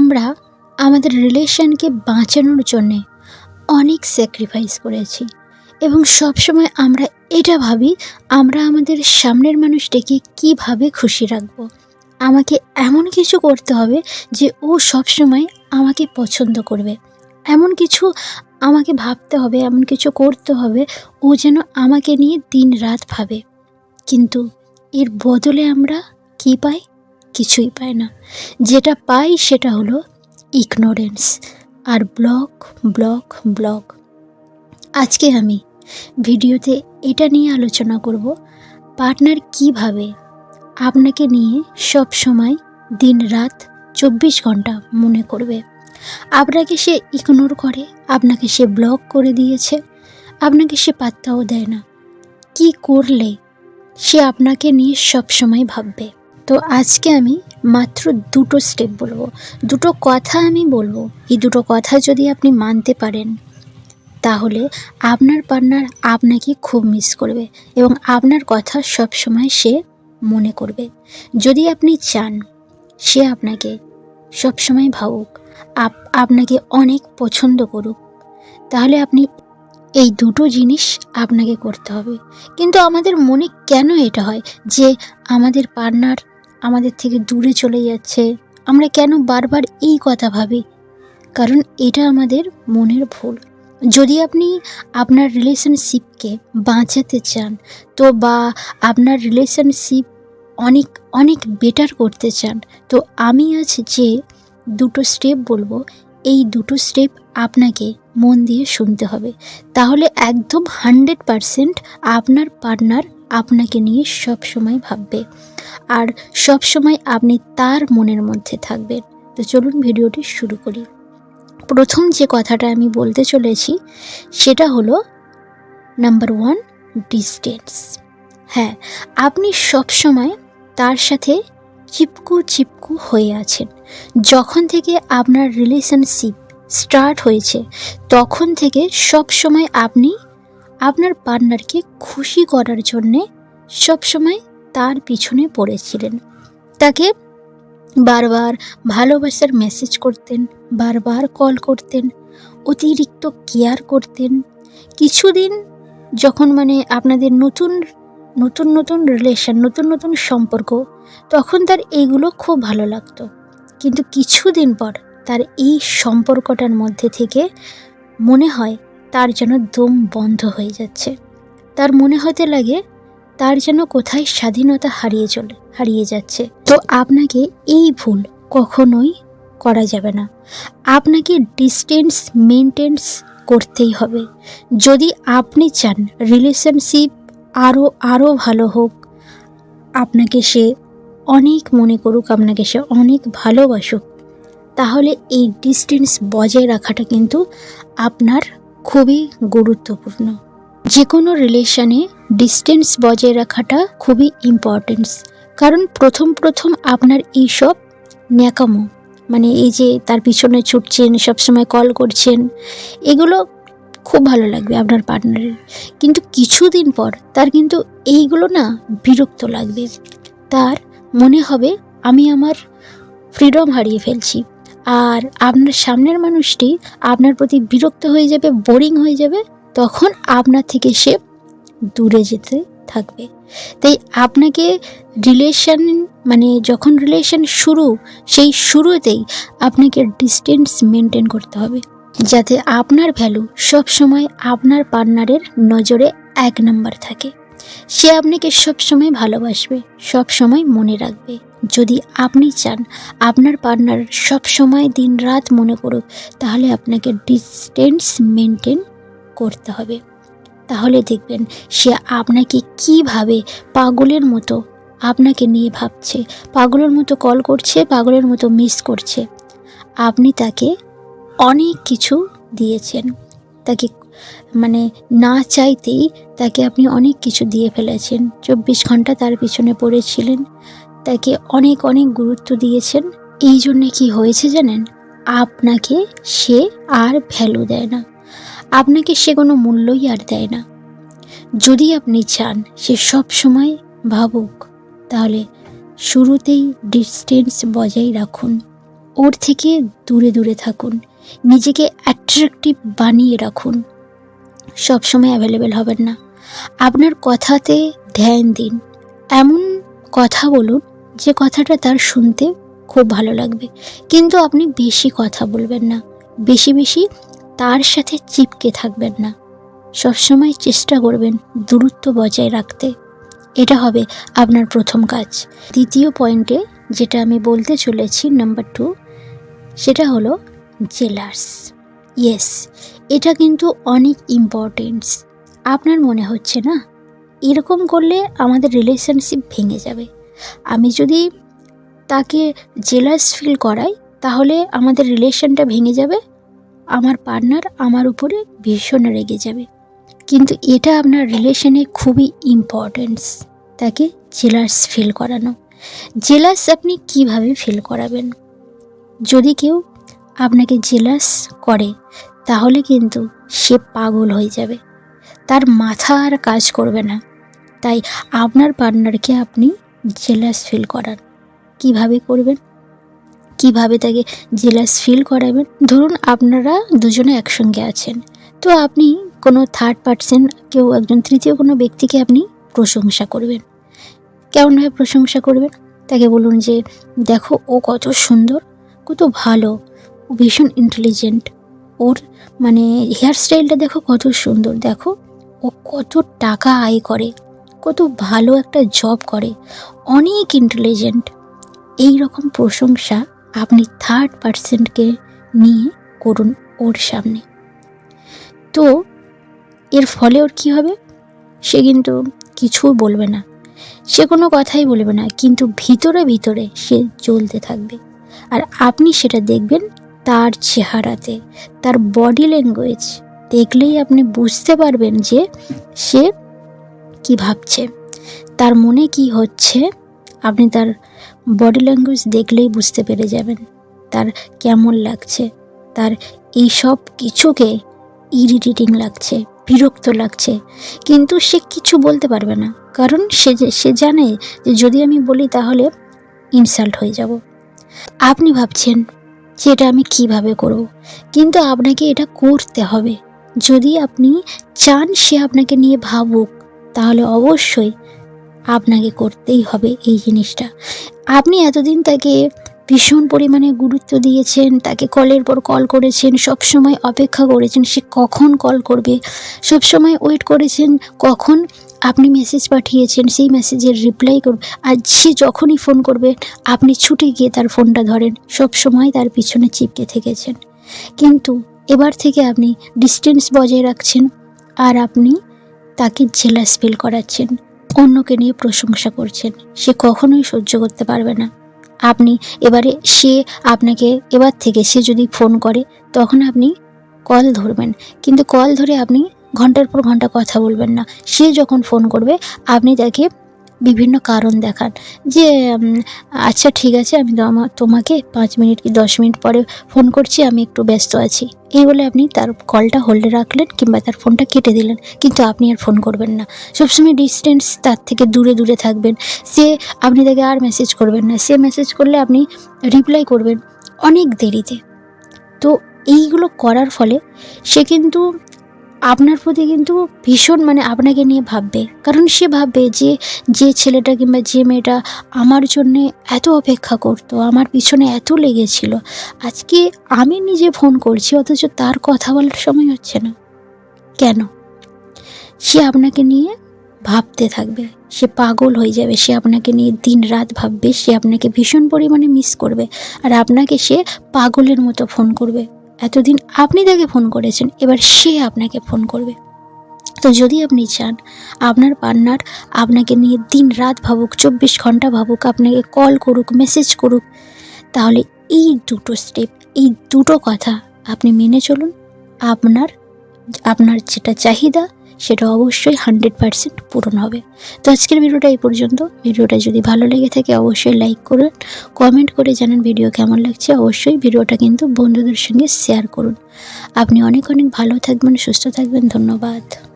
আমরা আমাদের রিলেশনকে বাঁচানোর জন্যে অনেক স্যাক্রিফাইস করেছি। এবং সবসময় আমরা এটা ভাবি, আমরা আমাদের সামনের মানুষটাকে কীভাবে খুশি রাখব? আমাকে এমন কিছু করতে হবে যে ও সবসময় আমাকে পছন্দ করবে। এমন কিছু আমাকে ভাবতে হবে, এমন কিছু করতে হবে, ও যেন আমাকে নিয়ে দিন রাত ভাবে। কিন্তু এর বদলে আমরা কি পাই? কিছুই পায় না। যেটা পাই সেটা হলো ইগনোরেন্স আর ব্লক ব্লক ব্লক আজকে আমি ভিডিওতে এটা নিয়ে আলোচনা করব পার্টনার কীভাবে আপনাকে নিয়ে সব সময় দিন রাত চব্বিশ ঘণ্টা মনে করবে। আপনাকে সে ইগনোর করে, আপনাকে সে ব্লক করে দিয়েছে, আপনাকে সে পাত্তাও দেয় না। কি করলে সে আপনাকে নিয়ে সব সময় ভাববে? তো আজকে আমি মাত্র দুটো স্টেপ বলব। দুটো কথা আমি বলব। এই দুটো কথা যদি আপনি মানতে পারেন, তাহলে আপনার পার্টনার আপনাকে খুব মিস করবে এবং আপনার কথা সব সময় সে মনে করবে। যদি আপনি চান, সে আপনাকে সব সময় ভাবুক, আপ, আপনাকে অনেক পছন্দ করুক, তাহলে আপনি এই দুটো জিনিস আপনাকে করতে হবে। কিন্তু আমাদের মনে কেন এটা হয় যে আমাদের পার্টনার আমাদের থেকে দূরে চলে যাচ্ছে। আমরা কেন বারবার এই কথা ভাবি? কারণ এটা আমাদের মনের ভুল। যদি আপনি আপনার রিলেশনশিপকে বাঁচাতে চান, তো বা আপনার রিলেশনশিপ অনেক অনেক বেটার করতে চান, তো আমি আজ যে দুটো স্টেপ বলব, এই দুটো স্টেপ আপনাকে মন দিয়ে শুনতে হবে। তাহলে একদম হান্ড্রেড পারসেন্ট আপনার পার্টনার আপনাকে নিয়ে সব সময় ভাববে। আর সব সময় আপনি তার মনের মধ্যে থাকবেন। তো চলুন ভিডিওটি শুরু করি। প্রথম যে কথাটা আমি বলতে চলেছি, সেটা হলো নাম্বার ওয়ান ডিস্টেন্স হ্যাঁ আপনি সব সময় তার সাথে চিপকু চিপকু হয়ে আছেন। যখন থেকে আপনার রিলেশনশিপ স্টার্ট হয়েছে, তখন থেকে সব সময় আপনি আপনার পার্টনারকে খুশি করার জন্যে সব সময় তার পিছনে পড়েছিলেন। তাকে বারবার ভালোবাসার মেসেজ করতেন, বারবার কল করতেন, অতিরিক্ত কেয়ার করতেন। কিছুদিন যখন মানে আপনাদের নতুন নতুন নতুন রিলেশন নতুন নতুন সম্পর্ক, তখন তার এইগুলো খুব ভালো লাগতো। কিন্তু কিছুদিন পর তার এই সম্পর্কটার মধ্যে থেকে মনে হয় তার যেন দম বন্ধ হয়ে যাচ্ছে। তার মনে হতে লাগে তার যেন কোথায় স্বাধীনতা হারিয়ে চলে, হারিয়ে যাচ্ছে। তো আপনাকে এই ভুল কখনোই করা যাবে না। আপনাকে ডিস্টেন্স মেনটেন্স করতেই হবে। যদি আপনি চান রিলেশনশিপ আরও আরও ভালো হোক, আপনাকে সে অনেক মনে করুক, আপনাকে সে অনেক ভালোবাসুক, তাহলে এই ডিস্টেন্স বজায় রাখাটা কিন্তু আপনার খুবই গুরুত্বপূর্ণ। যে কোনো রিলেশনে ডিস্টেন্স বজায় রাখাটা খুবই ইম্পর্টেন্স কারণ প্রথম প্রথম আপনার এইসব ন্যাকামো মানে এই যে তার পিছনে ছুটছেন, সবসময় কল করছেন, এগুলো খুব ভালো লাগবে আপনার পার্টনারের কিন্তু কিছুদিন পর তার কিন্তু এইগুলো না বিরক্ত লাগবে। তার মনে হবে, আমি আমার ফ্রিডম হারিয়ে ফেলছি। আর আপনার সামনের মানুষটি আপনার প্রতি বিরক্ত হয়ে যাবে বোরিং হয়ে যাবে, তখন আপনার থেকে সে দূরে যেতে থাকবে। তাই আপনাকে রিলেশন মানে যখন রিলেশন শুরু, সেই শুরুতেই আপনাকে ডিস্টেন্স মেনটেন করতে হবে। যাতে আপনার ভ্যালু সব সময় আপনার পার্টনারের নজরে এক নম্বর থাকে। সে আপনাকে সব সময় ভালোবাসবে সব সময় মনে রাখবে। যদি আপনি চান আপনার পার্টনার সব সময় দিন রাত মনে করুক তাহলে আপনাকে ডিস্টেন্স মেনটেন করতে হবে। তাহলে দেখবেন সে আপনাকে কীভাবে পাগলের মতো আপনাকে নিয়ে ভাবছে। পাগলের মতো কল করছে, পাগলের মতো মিস করছে। আপনি তাকে অনেক কিছু দিয়েছেন। তাকে মানে না চাইতেই তাকে আপনি অনেক কিছু দিয়ে ফেলেছেন। চব্বিশ ঘণ্টা তার পিছনে পড়েছিলেন। তাকে অনেক অনেক গুরুত্ব দিয়েছেন। এই জন্যে কি হয়েছে জানেন? আপনাকে সে আর ভ্যালু দেয় না। আপনাকে সে কোনো মূল্যই আর দেয় না। যদি আপনি চান সে সব সময় ভাবুক, তাহলে শুরুতেই ডিস্টেন্স বজায় রাখুন। ওর থেকে দূরে দূরে থাকুন। নিজেকে অ্যাট্রাকটিভ বানিয়ে রাখুন। সবসময় অ্যাভেলেবেল হবেন না। আপনার কথাতে ধ্যান দিন। এমন কথা বলুন যে কথাটা তার শুনতে খুব ভালো লাগবে। কিন্তু আপনি বেশি কথা বলবেন না। বেশি বেশি তার সাথে চিপকে থাকবেন না। সবসময় চেষ্টা করবেন দূরত্ব বজায় রাখতে। এটা হবে আপনার প্রথম কাজ। দ্বিতীয় পয়েন্টে যেটা আমি বলতে চলেছি, নাম্বার টু, সেটা হলো জেলার্স। ইয়েস, এটা কিন্তু অনেক ইম্পর্টেন্স আপনার মনে হচ্ছে না? এরকম করলে আমাদের রিলেশনশিপ ভেঙে যাবে। আমি যদি তাকে জেলাস ফিল করাই, তাহলে আমাদের রিলেশনটা ভেঙে যাবে। আমার পার্টনার আমার উপরে ভীষণ রেগে যাবে। কিন্তু এটা আপনার রিলেশনে খুবই ইম্পর্টেন্স তাকে জেলাস ফিল করানো। জেলাস আপনি কীভাবে ফিল করাবেন? যদি কেউ আপনাকে জেলাস করে, তাহলে কিন্তু সে পাগল হয়ে যাবে। তার মাথা আর কাজ করবে না। তাই আপনার পার্টনারকে আপনি জেলাস ফিল করান। কীভাবে করবেন? কীভাবে তাকে জেলাস ফিল করাবেন? ধরুন আপনারা দুজনে একসঙ্গে আছেন। তো আপনি কোনো থার্ড পার্সন কেউ একজন তৃতীয় কোনো ব্যক্তিকে আপনি প্রশংসা করবেন। কেমনভাবে প্রশংসা করবেন? তাকে বলুন যে, দেখো, ও কত সুন্দর, কত ভালো, ও ভীষণ ইন্টেলিজেন্ট ওর মানে হেয়ার স্টাইলটা দেখো কত সুন্দর, দেখো, ও কত টাকা আয় করে, কত ভালো একটা জব করে, অনেক ইন্টেলিজেন্ট এই রকম প্রশংসা আপনি থার্ড পার্সেন্টকে নিয়ে করুন ওর সামনে। তো এর ফলে ওর কী হবে? সে কিন্তু কিছু বলবে না। সে কোনো কথাই বলবে না, কিন্তু ভিতরে ভিতরে সে জ্বলতে থাকবে। আর আপনি সেটা দেখবেন তার চেহারাতে, তার বডি ল্যাঙ্গুয়েজ দেখলেই আপনি বুঝতে পারবেন যে সে কি ভাবছে। তার মনে কি হচ্ছে? আপনি তার বডি ল্যাঙ্গুয়েজ দেখলেই বুঝতে পেরে যাবেন তার কেমন লাগছে, তার এই সব কিছুকে ইরিটেটিং লাগছে, বিরক্ত লাগছে। কিন্তু সে কিছু বলতে পারবে না, কারণ সে সে জানে যে যদি আমি বলি তাহলে ইনসাল্ট হয়ে যাব। আপনি ভাবছেন যে এটা আমি কীভাবে করব, কিন্তু আপনাকে এটা করতে হবে। যদি আপনি চান সে আপনাকে নিয়ে ভাবুক, তাহলে অবশ্যই আপনাকে করতেই হবে এই জিনিসটা। আপনি এতদিন তাকে ভীষণ পরিমাণে গুরুত্ব দিয়েছেন, তাকে কলের পর কল করেছেন সব সময় অপেক্ষা করেছেন, সে কখন কল করবে? সব সময় ওয়েট করেছেন, কখন আপনি মেসেজ পাঠিয়েছেন, সেই মেসেজের রিপ্লাই করবে। আর সে যখনই ফোন করবে, আপনি ছুটে গিয়ে তার ফোনটা ধরেন সব সময় তার পিছনে চিপকে থেকেছেন। কিন্তু এবার থেকে আপনি ডিস্টেন্স বজায় রাখছেন, আর আপনি তাকে জেলাস ফিল করাচ্ছেন। অন্যকে নিয়ে প্রশংসা করছেন, সে কখনোই সহ্য করতে পারবে না। আপনি এবারে সে আপনাকে, এবার থেকে সে যদি ফোন করে, তখন আপনি কল ধরবেন। কিন্তু কল ধরে আপনি ঘণ্টার পর ঘণ্টা কথা বলবেন না। সে যখন ফোন করবে, আপনি তাকে বিভিন্ন কারণ দেখান। যে আচ্ছা ঠিক আছে, আমি তোমাকে পাঁচ মিনিট কি দশ মিনিট পরে ফোন করছি, আমি একটু ব্যস্ত আছি। এই বলে আপনি তার কলটা হোল্ডে রাখলেন কিংবা তার ফোনটা কেটে দিলেন, কিন্তু আপনি আর ফোন করবেন না। সবসময় ডিস্টেন্স তার থেকে দূরে দূরে থাকবেন। সে, আপনি তাকে আর মেসেজ করবেন না। সে মেসেজ করলে আপনি রিপ্লাই করবেন অনেক দেরিতে। তো এইগুলো করার ফলে সে কিন্তু আপনার প্রতি কিন্তু ভীষণ মানে আপনাকে নিয়ে ভাববে। কারণ সে ভাববে যে যে ছেলেটা কিংবা যে মেয়েটা আমার জন্যে এত অপেক্ষা করতো, আমার পিছনে এত লেগেছিল। আজকে আমি নিজে ফোন করছি, অথচ তার কথা বলার সময় হচ্ছে না। কেন? সে আপনাকে নিয়ে ভাবতে থাকবে। সে পাগল হয়ে যাবে, সে আপনাকে নিয়ে দিন রাত ভাববে, সে আপনাকে ভীষণ পরিমাণে মিস করবে। আর আপনাকে সে পাগলের মতো ফোন করবে। এতদিন আপনি তাকে ফোন করেছেন, এবার সে আপনাকে ফোন করবে। তো যদি আপনি চান, আপনার পার্টনার আপনাকে নিয়ে দিন রাত ভাবুক, চব্বিশ ঘণ্টা ভাবুক, আপনাকে কল করুক, মেসেজ করুক, তাহলে এই দুটো স্টেপ এই দুটো কথা আপনি মেনে চলুন। আপনার আপনার যেটা চাহিদা, সেটা অবশ্যই হান্ড্রেড পারসেন্ট পূরণ হবে। তো আজকের ভিডিওটা এই পর্যন্ত। ভিডিওটা যদি ভালো লেগে থাকে, অবশ্যই লাইক করুন, কমেন্ট করে জানান ভিডিও কেমন লাগছে। অবশ্যই ভিডিওটা কিন্তু বন্ধুদের সঙ্গে শেয়ার করুন। আপনি অনেক অনেক ভালো থাকবেন, সুস্থ থাকবেন। ধন্যবাদ।